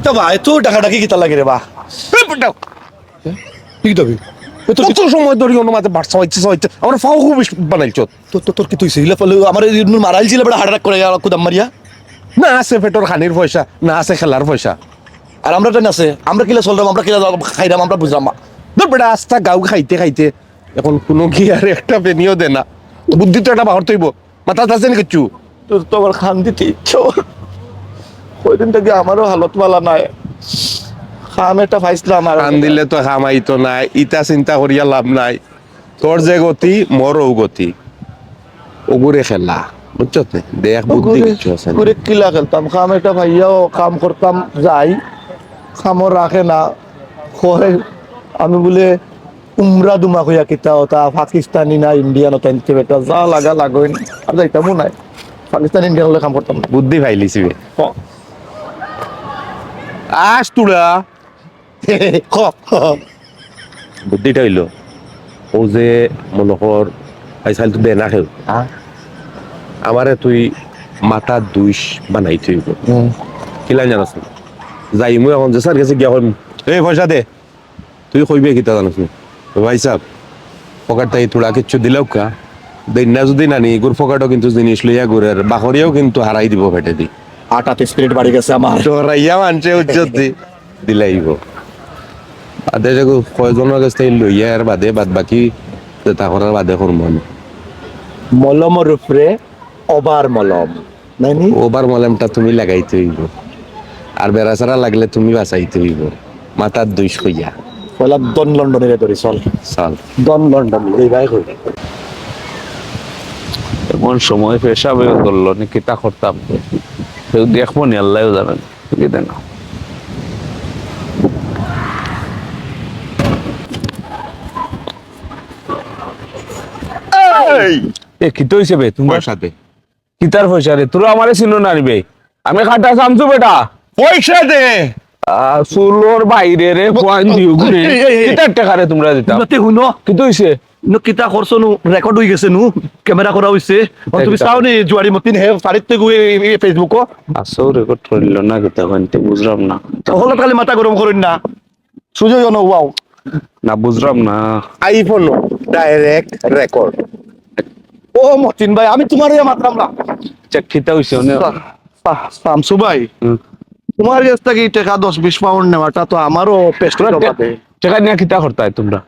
কিতা বা এত টাকি কিতা লাগে রে বা। কি দাবি কত সময় ধরে অন্য মাঝে বাড়ছা হচ্ছে হচ্ছে আমরা ফাও খুব বানাইছ তোর তোর কি তুই সিলা ফলে আমার মারাইল ছিল বড় হার্ট করে কুদাম মারিয়া না আছে পেটর খানির পয়সা না আছে খেলার পয়সা আর আমরা আছে। আমরা কিলা চললাম আমরা কিলা খাইলাম আমরা বুঝলাম তোর বেটা আস্তা গাও খাইতে খাইতে। এখন কোনো কি আর একটা পেনিও দে না। বুদ্ধি তো একটা বাহর তৈব মাথা আছে না কিচ্ছু তোর তো আমার খান দিতে ইচ্ছা ওই দিন থেকে আমারও হালত মালা নাই। খাম একটা পাইছিলাম আর কান দিলে তো হামাইতো নাই ইটা চিন্তা করিয়া লাভ নাই। তোর যে গতি মোরও গতি। ওগুরে খেলা বুঝছ নে? দেখ বুদ্ধি কিচ্ছু আছে না। কিলা খেলতাম খাম একটা ভাইয়াও কাম করতাম যাই খামও রাখে না। কয় আমি বলে উমরা দুমা কইয়া কিতা ওটা পাকিস্তানি না ইন্ডিয়ান ওটা ইনতে বেটা যা লাগা লাগই না আর যাইতামও নাই। পাকিস্তান ইন্ডিয়ান হলে কাম করতাম না বুদ্ধি ফাইলিছি বে। আস তুড়া বুদ্ধিটা হইল ও যে মনে কর আইসাল তো দে না খেউ আমারে তুই মাথা দুইশ বানাই থইব কিলা জানাস না যাই মই এখন যে স্যার কাছে গিয়া কইম। এই পয়সা দে। তুই কইবে কিতা জানাস না ভাই সাহেব পকেটটা এই তোড়া কিচ্ছু দিলেও কা। দিনা যদি নানি গুর পকেটও কিন্তু জিনিস লইয়া গুরের বাকরিয়াও কিন্তু হারাই দিব ফেটে দি আটাতে স্পিরিট বাড়ি গেছে আমার। ডরাইয়া মানছে উচ্চতি দিলাইব। বাদে যে কয়জনের কাছ থেকে লইয়া আর বাদে বাদ বাকি তা করার বাদে করব আমি। মলমর উপরে অবার মলম নাইনি ওবার মলেমটা তুমি লাগাইতে হইব আর বেড়াচারা লাগলে তুমি বাঁচাইতে হইব মাথার দুইশ হইয়া পয়লা দন লন্ডনের ধরি চল। চল। দন লন্ডন। এই ভাই কই? এমন সময় পেশা হয়ে ধরলো নি কিতা করতাম। কেউ দেখব নি আল্লাহও জানেন। কি না এ কিতো হইছে বে সাথে। পয়সাতে কিতার পয়সা রে? তোরা আমারে চিনো না নিবে আমি খাটা সামছু বেটা। পয়সা দে! চুলোর বাইরে রে পয়েন্ট দিও এই, এই। টাকা রে তোমরা দিতাম মতে শুনো। কিতো হইছে নো কিতা করছ নো রেকর্ড হয়ে গেছে নো? ক্যামেরা করা হইছে তুমি কিতা? চাও নি জুয়ারি মতিন হে ফারিতে গুয়ে ফেসবুক আসো রেকর্ড করিল না কিতা কইতে না। হলত খালি মাথা গরম করেন না। সুযোগ নো ওয়াও না। না আইফোন ডাইরেক্ট রেকর্ড ও মতিন ভাই আমি তোমার মাত্রাম না। চেক কিতা হইছে শামসু ভাই। তোমার কাছ থেকে টাকা দশ বিশ পাউন্ড নেওয়াটা তো আমারও পেস্ট জমাতে টাকা নিয়ে কিতা করতাই তোমরা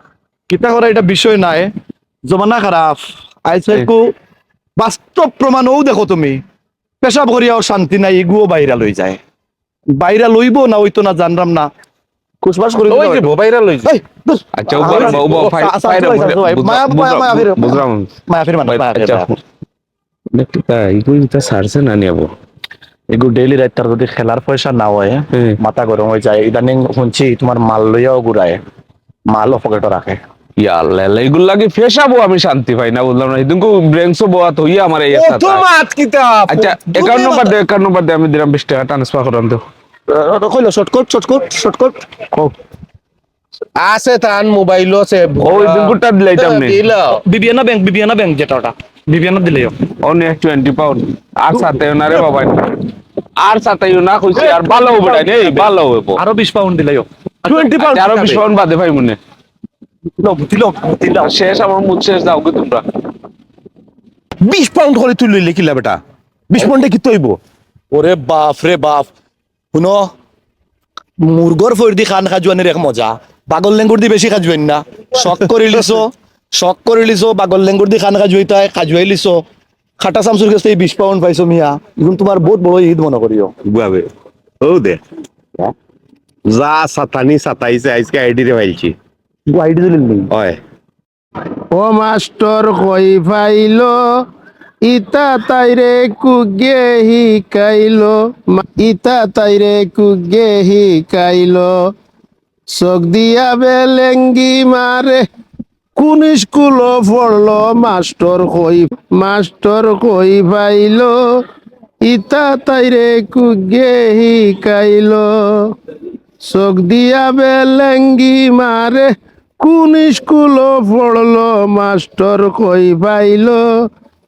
কিতা করা এটা বিষয় নাই জমানা খারাপ আইসাইকু বাস্তব প্রমাণও দেখো তুমি পেশাব করিয়াও শান্তি নাই এগুও বাইরা লই যায় বাইরা লইব না ওইতো না জানরাম না খুশবাস করি ওই যে মোবাইল লই ধুস। আচ্ছা ও বল ও আচ্ছা, আচ্ছা, আচ্ছা, ভাই, মায়া মায়া মায়া ফিরে বুঝলাম মায়া ফিরে মানে আচ্ছা মায়া। কিতা ইগো ইতা সারছে না নিয়াবো এগু ডেইলি রাইতার যদি খেলার পয়সা না হয় মাথা গরম হয়ে যায়। ইদানিং শুনছি তোমার মাল লইয়াও ঘুরায়। মালও পকেটে রাখে। ইয়াল্লা এগুলো লাগে ফেসাবো আমি শান্তি পাই না বুঝলাম না। ইদুনকো ব্রেংসো হইয়া আমার এই তো মাত কিতা আচ্ছা নম্বর দে একাউন্ট নম্বর দে আমি দিলাম বিশ টাকা ট্রান্সফার করান তো। কইলো শর্টকাট শর্টকাট শর্টকাট আছে তান মোবাইলও আছে ওই দুপুরটা দিলাইতাম নে। বিবিয়ানা ব্যাংক বিবিয়ানা ব্যাংক যেটা ওটা। বিবিয়ানা দিলেও অনে টোয়েন্টি পাউন্ড আর সাথে না রে বাবা। আর সাথে না কইছি আর ভালো হবে না এই ভালো হবে। আরও বিশ পাউন্ড দিলেও টোয়েন্টি পাউন্ড আরও বিশ পাউন্ড বাদে ভাই মনে। দিলাম দিলাম শেষ আমার মুখ শেষ দাও গো তোমরা। বিশ পাউন্ড করে তুই লইলে কিলা বেটা বিশ পাউন্ডে কি তৈব? ওরে বাপ রে বাপ। শুনো মুরগর ফৈর দি খান খাজুয়ানির এক মজা। বাগল লেঙ্গুর দি বেশি খাজুয়ান না। শখ করে লিছো শখ করে লিছো বাগল লেঙ্গুর দি খান খাজুয়াইতাই খাজুয়াই লিছো। খাটা চামচুর কাছ থেকে বিশ পাউন্ড পাইছো মিয়া। এখন তোমার বহুত বড় ঈদ মনে করিও বাবে ও দে। যা সাতানি সাতাইছে আজকে আইডি রে ফাইলছি আইডি দিলেন নি হয়। ও মাস্টর কই ফাইল ইতা তাইরে কুগে হিকাইলো মা- ইতা তাইরে কুগে হিকাইলো চোখ দিয়া বেলেঙ্গি মারে, কোন স্কুল পড়ল মাস্টর কই মাস্টর কই পাইল ইতা তাইরে কুগে হিকাইলো চোখ দিয়া বেলেঙ্গি মারে, কোন স্কুল পড়ল মাস্টর কই পাইল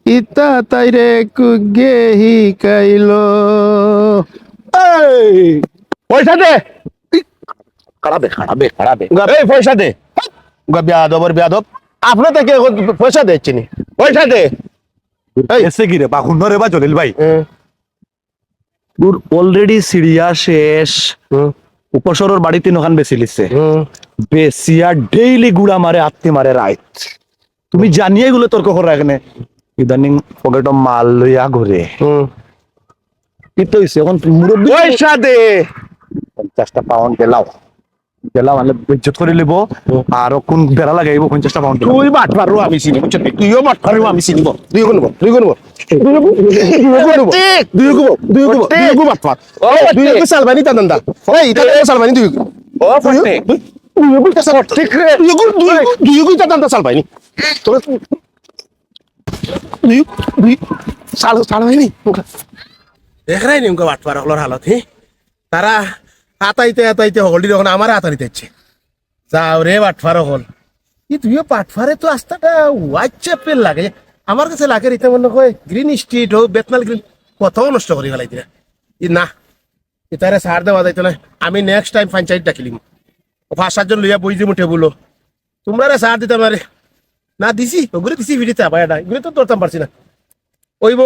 ইতা তাইরে কুগে হিকাইলো এই পয়সা দে। খারাপে খারাপে খারাপে। এই পয়সা দে। বেয়াদবর বেয়াদব। আপনার থেকে এখন পয়সা পয়সা দে। এই। এসে কি রে বা শুনো রে বা জলিল ভাই? হুম, তোর অলরেডি সিরিয়া শেষ। উপসরের বাড়ি তিনখান বেশি লিছে। হুম। বেশিয়া ডেইলি গুড়া মারে আত্মি মারে রাইত। তুমি জানিয়ে গুলো তর্ক করা এখানে। ইদানিং পকেট মাল লইয়া ঘুরে হুম। কি তো হইছে এখন মুরব্বী পয়সা দে পঞ্চাশটা পাউন্ড গেলাও গেলাও মানে ইজ্জত করে লিব আর কোন বেড়া লাগাইব পঞ্চাশটা পাউন্ড তুই বাট পারো আমি চিনিব বুঝছ তুইও বাট পারো আমি চিনিব দুই কোনব দুই কোনব দুই কোনব দুই কোনব দুই কোনব বাট পার দুই কোনব সালবানি তা দন্দা এই তা সালবানি দুই ও ফটে দুই কোনব সালবানি ঠিক রে দুই কোনব দুই কোনব তা দন্দা সালবানি তোর দুই দুই। সাল সালবানি দেখ রাই নি উনকা বাট পার হলোর হালত, হে? তারা আতাইতে আতাইতে হলদি যখন আমার আতারিতে ইচ্ছে যাও রে বাটফারো হল। ই তুইও পাটফারে তো আস্তাটা হোয়াইট চ্যাপেল লাগে। আমার কাছে লাগে রিতে মনে হয় গ্রিন স্ট্রিট হোক বেতনাল গ্রিন কোথাও নষ্ট করি ফেলাই দিরা ই না ইতারে সার দেওয়া যাইতো না আমি নেক্সট টাইম পঞ্চায়েত ডাকিলিম পাঁচ সাতজন লইয়া বই দিমু টেবুলো তোমরা রে সার দিতাম আরে না দিছি ওগুলো দিছি ভিডিওতে আবার এটা এগুলো তো ধরতাম পারছি না। ওইব।